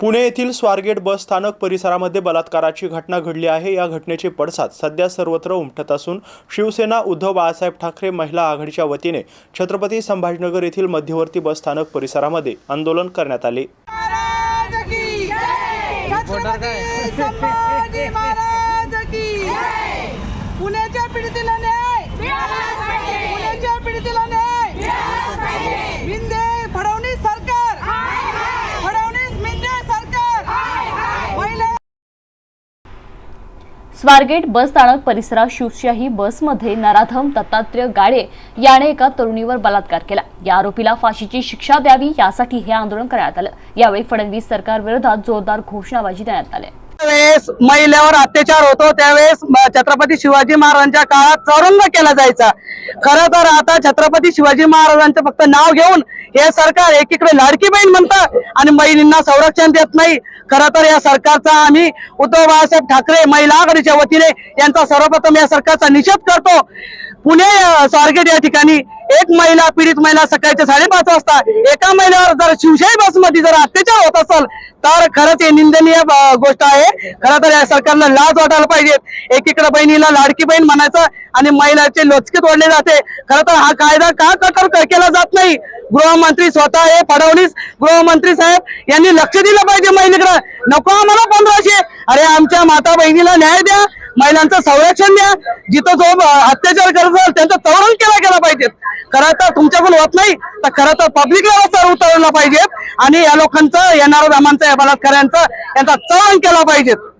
पुणे येथील स्वारगेट बस स्थानक परिसरामध्ये बलात्काराची घटना घडली आहे. या घटनेचे पडसाद सध्या सर्वत्र उमटत असून शिवसेना उद्धव बाळासाहेब ठाकरे महिला आघाडीच्या वतीने छत्रपती संभाजीनगर येथील मध्यवर्ती बस स्थानक परिसरामध्ये आंदोलन करण्यात आले. पुण्याच्या पीडितेला न्याय पुण्याच्या पीडितेला न्याय मिंदे फडणवीस सरकार फडणवीस मिंदे सरकार महिला स्वारगेट बस स्थानक परिसरात शिवशाही बसमध्ये नराधम दत्तात्रय गाडे याने एका तरुणीवर बलात्कार केला. या आरोपीला फाशीची शिक्षा द्यावी यासाठी हे आंदोलन करण्यात आलं. यावेळी फडणवीस सरकारविरोधात जोरदार घोषणाबाजी देण्यात आली. वेळेस महिलेवर अत्याचार होतो त्यावेळेस छत्रपती शिवाजी महाराजांच्या काळात चौरंग केला जायचा. खर तर आता छत्रपती शिवाजी महाराजांचं फक्त नाव घेऊन हे सरकार एकीकडे लाडकी बहीण म्हणतं आणि महिलांना संरक्षण देत नाही. खरं तर या सरकारचा आम्ही उद्धव बाळासाहेब ठाकरे महिला आघाडीच्या वतीने यांचा सर्वप्रथम या सरकारचा निषेध करतो. पुणे स्वारगेट या ठिकाणी एक महिला पीडित महिला सकाळच्या साडेपाच वाजता एका महिलेवर जर शिवशाही बसमध्ये जर अत्याचार असाल तर खरंच हे निंदनीय गोष्ट आहे. खरं तर या सरकारला लाज वाटायला पाहिजे. एकीकडे बहिणीला लाडकी बहीण म्हणायचं आणि महिलाचे लोचकीत ओढले जाते. खरं तर हा कायदा का कठोर केला जात नाही? गृहमंत्री स्वतः हे फडणवीस गृहमंत्री साहेब यांनी लक्ष दिलं पाहिजे महिलेकडे. नको आम्हाला पंधराशे. अरे आमच्या माता बहिणीला न्याय द्या महिलांचं संरक्षण द्या. जिथं जो अत्याचार करत असेल त्यांचं तवरण केला गेला पाहिजे खरं तर तुमच्याकडून होत नाही तर खरं तर पब्लिक व्यवस्था उतरवलं पाहिजे आणि या लोकांचं येणाऱ्या जमांचं या बलात्काऱ्यांचं यांचा चळण केला पाहिजे